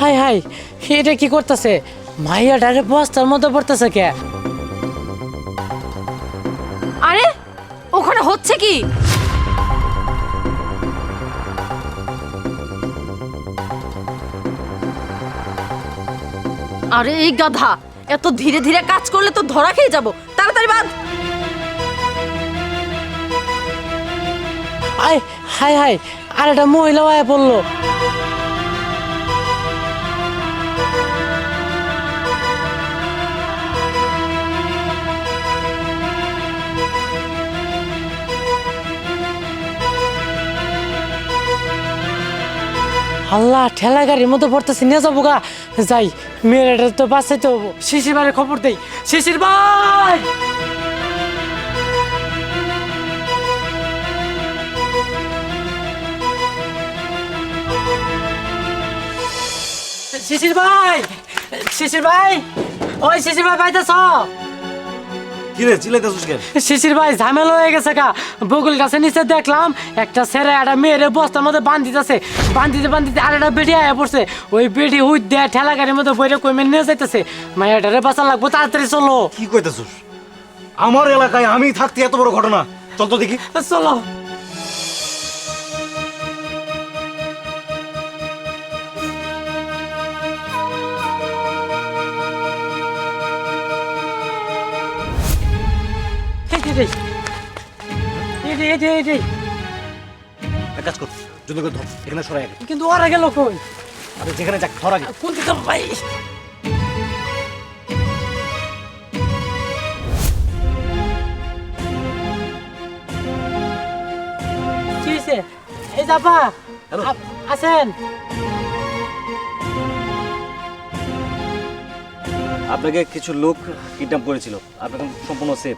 High high এটা কি করতেছে? মাইয়া ডারে বস্তার মধ্যে পড়তেছে কে? আরে ওখানে হচ্ছে কি? আরে এই গাধা এত ধীরে ধীরে কাজ করলে তো ধরা খেয়ে যাব। তাড়াতাড়ি বাঁধ আই হাই হাই আর একটা মহিলা আয়া পড়ল। আল্লাহ, ঠেলা গাড়ির মতো পড়তেছে, নিয়ে যাব গা। যাই মেয়েটা তো বাঁচাইতে হব শিশির বাড়ির খবর দেই। শিশির ভাই! শিশির ভাই! শিশির ভাই! ওই শিশির ভাই পাইতেছ? কি চিলাইতেছিস কেন? শিশির ভাই ঝামেলা হয়ে গেছে কা বগুল গাছে নিচে দেখলাম একটা ছেলে একটা মেয়েরে বস্তার মধ্যে বান্ধিতেছে বান্ধিতে বান্ধিতে আর একটা বেটি আয়া পড়ছে। ওই বেটি হুই দেয় ঠেলা গাড়ির মধ্যে বইরে কইমে নিয়ে যাইতেছে। মায়াটারে বাঁচা লাগবো তাড়াতাড়ি চলো। কি কইতেছিস? আমার এলাকায় আমি থাকতে এত বড় ঘটনা। চল তো দেখি। চলো। যে, এই যে, এই এক কাজ কর যদি করে ধর এখানে সরাই আগে। কিন্তু ওরা কই? আরে যেখানে যাক ধর আগে। কোন দিকে ভাই? কি হয়েছে এই যাবা। আছেন? আপনাকে কিছু লোক কিডন্যাপ করেছিল আপনি এখন সম্পূর্ণ সেফ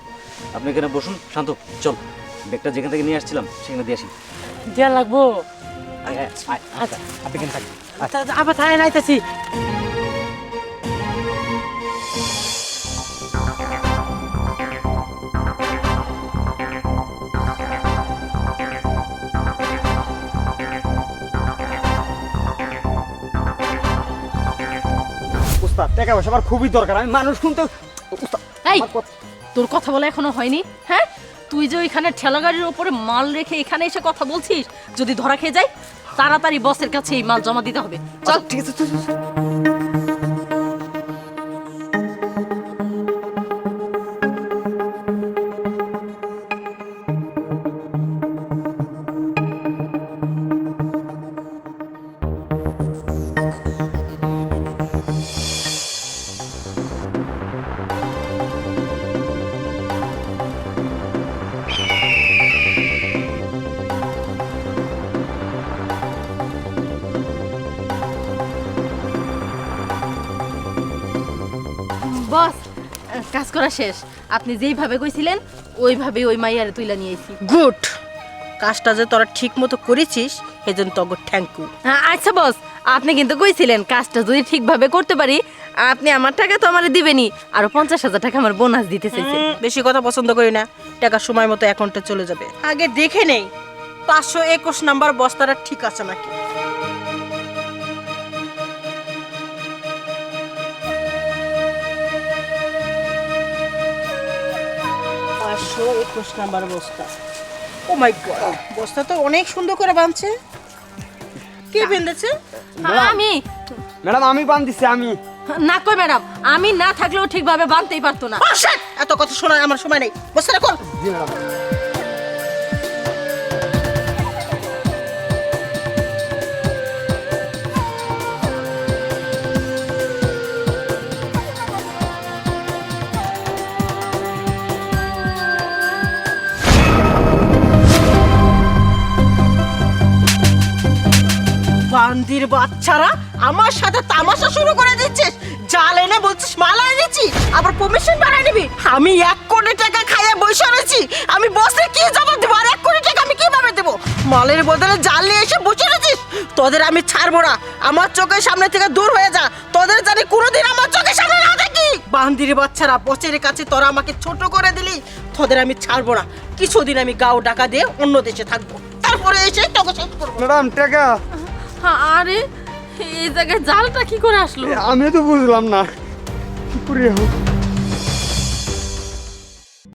আপনি এখানে বসুন শান্ত চল ব্যাগটা যেখান থেকে নিয়ে আসছিলাম সেখানে দিয়ে আসি দেওয়া লাগবো আচ্ছা আপনি এখানে থাকি আচ্ছা আবার থাই নাইতেছি উস্তাদ টাকা পয়সা আমার খুবই দরকার আমি মানুষ শুনতে এই তোর কথা বলা এখনও হয়নি হ্যাঁ? তুই যে ওইখানে ঠেলা গাড়ির উপরে মাল রেখে এখানে এসে কথা বলছিস যদি ধরা খেয়ে যায় তাড়াতাড়ি বসের কাছে এই মাল জমা দিতে হবে। চল ঠিক আছে বস কাজ করা শেষ। আপনি যেইভাবে কইছিলেন ওইভাবে ওই মাইয়ারে তুইলা নিয়ে আইছি। গুড। কাজটা যে তোরা ঠিক মতো করেছিস এই জন্য তোকে থ্যাংক ইউ হ্যাঁ, আচ্ছা বস আপনি কিন্তু কইছিলেন কাজটা যদি ঠিকভাবে করতে পারি আপনি আমার টাকা তো আমার দিবেনি আরও পঞ্চাশ হাজার টাকা আমার বোনাস দিতে চাইছেন। বেশি কথা পছন্দ করি না। টাকা সময় মতো অ্যাকাউন্টে চলে যাবে। আগে দেখে নেই পাঁচশো একুশ নাম্বার বস্তাটা ঠিক আছে নাকি? একুশ নাম্বার বস্তা। ও মাই গড বস্তা তো অনেক সুন্দর করে বাঁধছে। কে বেঁধেছে? হ্যাঁ, আমি। ম্যাডাম আমি বান আমি। না কই ম্যাডাম আমি না থাকলেও ঠিকভাবে বানতেই পারতো না। এত কথা শোনা আমার সময় নেই। বস্তাটা কর জি ম্যাডাম। বান্দির বাচ্চারা আমার সাথে তামাশা শুরু করে দিচ্ছিস। জাল এনে বলছিস, মালা এনেছি, আবার কমিশন বাড়াই নিবি। আমি এক কোটি টাকা খাইয়ে বসে রয়েছি। আমি বসে কি জবাব দেবো? আর এক কোটি টাকা আমি কীভাবে দেবো? মালের বদলে জাল নিয়ে এসে বসে রয়েছিস? তোদের আমি ছাড়বো না। আমার চোখের সামনে থেকে দূর হয়ে যা। তোদের জানি কোনোদিন আমার চোখের সামনে না দেখি। বান্দির বাচ্চারা বচের কাছে তোরা আমাকে ছোট করে দিলি। তোদের আমি ছাড়বো না। কিছুদিন আমি গাও ডাকা দিয়ে অন্য দেশে থাকব। তারপরে এসে তোকে শেষ করব। ম্যাডাম, টাকা। আরে এই জায়গায় জালটা কি করে আসলো? আমি তো বুঝলাম না। কি করে এখন?